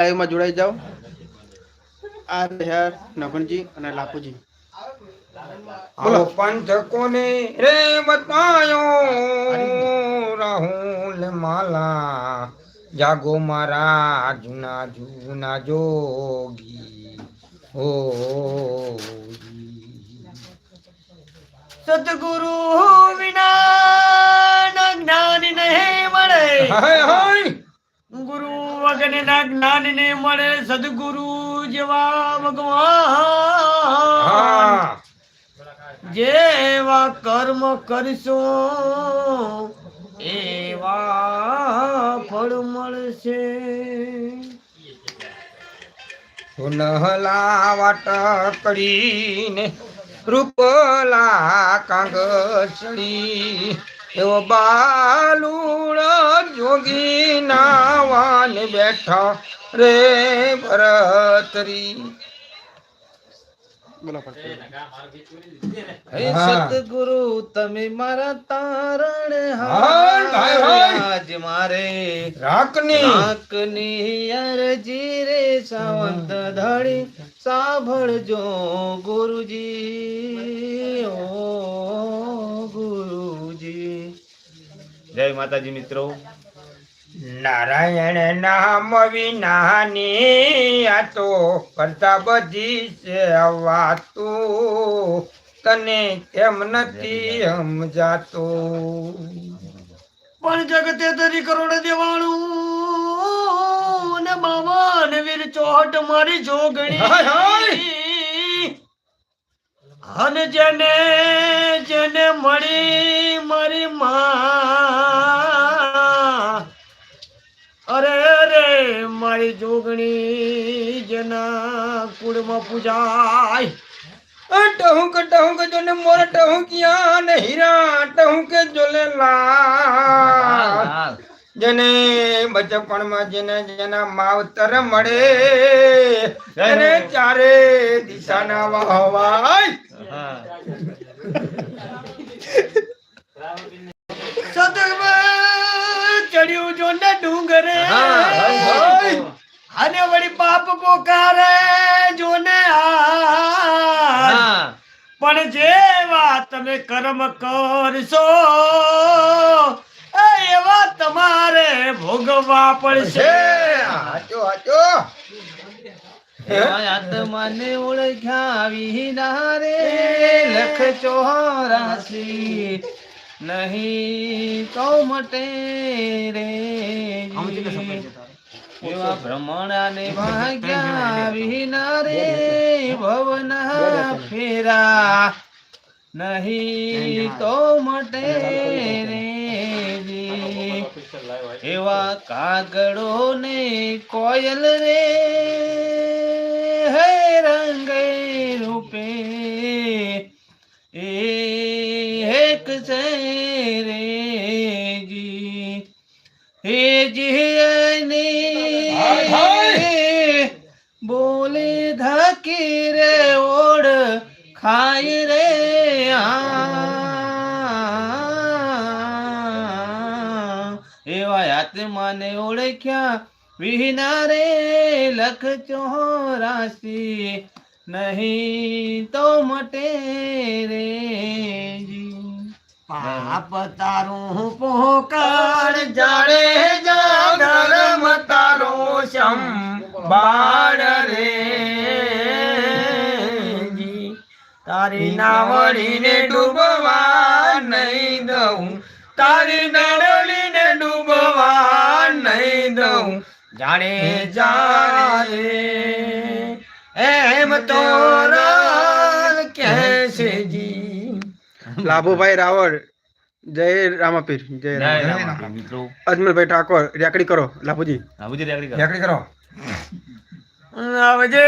લાઈવમાં જોડાઈ જાઓ. આ નગનજી અને લાપુજી. બોલો. પંથ કોને રે બતાયો રાહુલ માલા. જાગો મારા જૂના જૂના જોગી. ઓ સતગુરુ વિના જ્ઞાન નહીં મળે હાય હાય ના જ્ઞાન ને મળે સદગુરુ જેવા ભગવાન. જેવા કર્મ કરશો એવા ફળ મળશે. સુનહલા વાટ કરીને રૂપલા કાંગસડી એવો બાલુડ જોગી નાવાન બેઠા રે ભરતરી. હા. તમે મારા તારણ. આજ મારે. રાખની નાકની અરજી રે સાવંત ધડી સાંભળજો ગુરુજી ઓ ગુરુજી. જય માતાજી મિત્રો. નારાયણ નામ વિનાની આ તો કરતા બધી સેવાતું તને કેમ નથી સમજાતું? પણ જગતે તરી કરોડ દેવાળું. ને બાવન વીર ચોટ મારી જોગણી. હાય, હાય. અને જેને જેને મળી મારી માં જોગણી જેના કુળમાં પૂજાય. ટહુક ટહુક જોને મોર ટહુકિયા ને હીરા ટહુકે જોલે લાલ જેને બચપણમાં જેને જેના માવતર મળે એને ચારે દિશાના વાહવાય. પોકારે જોને આ પણ જેવા તમે કર્મ કરશો એવા તમારે ભોગવવા પડશે. હાચો હાચો. આત્માને ઓળખ્યા વિના રે. લખ ચોરાસી. નહીં તો મટે રે. એવા ભ્રમણાને ભાગ્યા વિના રે ભવના ફેરા નહીં તો મટે રે એવા કાગડો ને કોયલ રે હે રંગે રૂપે હે જી બોલે ધકી રે ઓડ ખાય રે એવા આત્માને ઓળખ્યા વિના રે લખ ચોરાસી નહીં તો મટે રે પાપ તારું પોકાર જાણે જા ધર્મ તારો બાડ રે. તારી નાવડીને ડૂબવા નહીં દઉં. તારી નાવડીને ડૂબવા નહીં દઉં. જાણે જાણે એમ તો રાલ જી. લાભુભાઈ રાવળ જય રામાપીર જય રામ મિત્રો. અજમલભાઈ ઠાકોર રેકડી કરો લાભુજી. રેકડી કરો. આવજે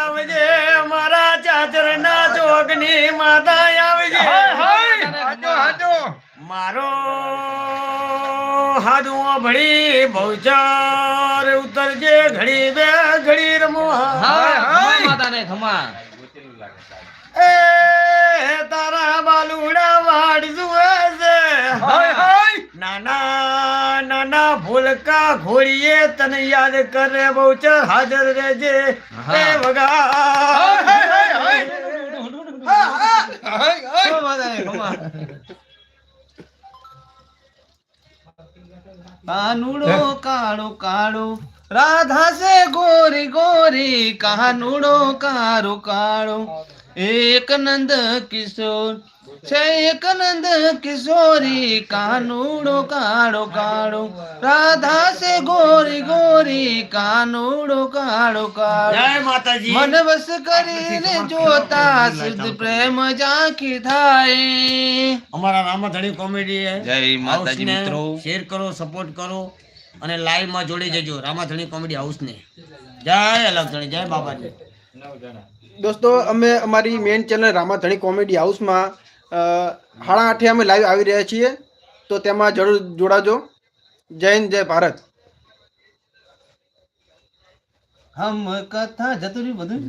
આવજે મારા ચાચરના ચોકની માતા આવજે. હાજો હાજો. મારો હાદુ ભળી ભૌચાર ઉતરજે ઘડી બે ઘડી રમો હાય, હાય. માતાને ખમા એ તારા બાલુડા વાડ જુએ છે. હાય હાય. નાના નાના ભૂલકા ઘોડીએ તને યાદ કરે બહુચર હાજર રહેજે. એ વગા કાનુડો કાળો કાળો. રાધા સે ગોરી ગોરી. કાનુડો કાળો કાળો. એક નંદ કિશોર છે એક નંદ કિશોરી કાનુડો કાળો કાળો. રાધા છે ગોરી ગોરી કાનુડો કાળો કાળો. માતાજી. મન વસ કરીને જોતા શુદ્ધ પ્રેમ ઝાંખી થાય. અમારા રામાધણી કોમેડી જય માતાજી મિત્રો. શેર કરો સપોર્ટ કરો અને લાઈવમાં જોડી જજો. રામાધણી કોમેડી હાઉસ ને જય અલગધણી જય બાબાજી. દોસ્તો, અમે અમારી મેઇન ચેનલ રામાધણી કોમેડી હાઉસમાં સાડા આઠે અમે લાઈવ આવી રહ્યા છીએ. તો તેમાં જરૂર જોડાજો. જય હિન્દ, જય ભારત. હમ કથા જતું રહ્યું બધું.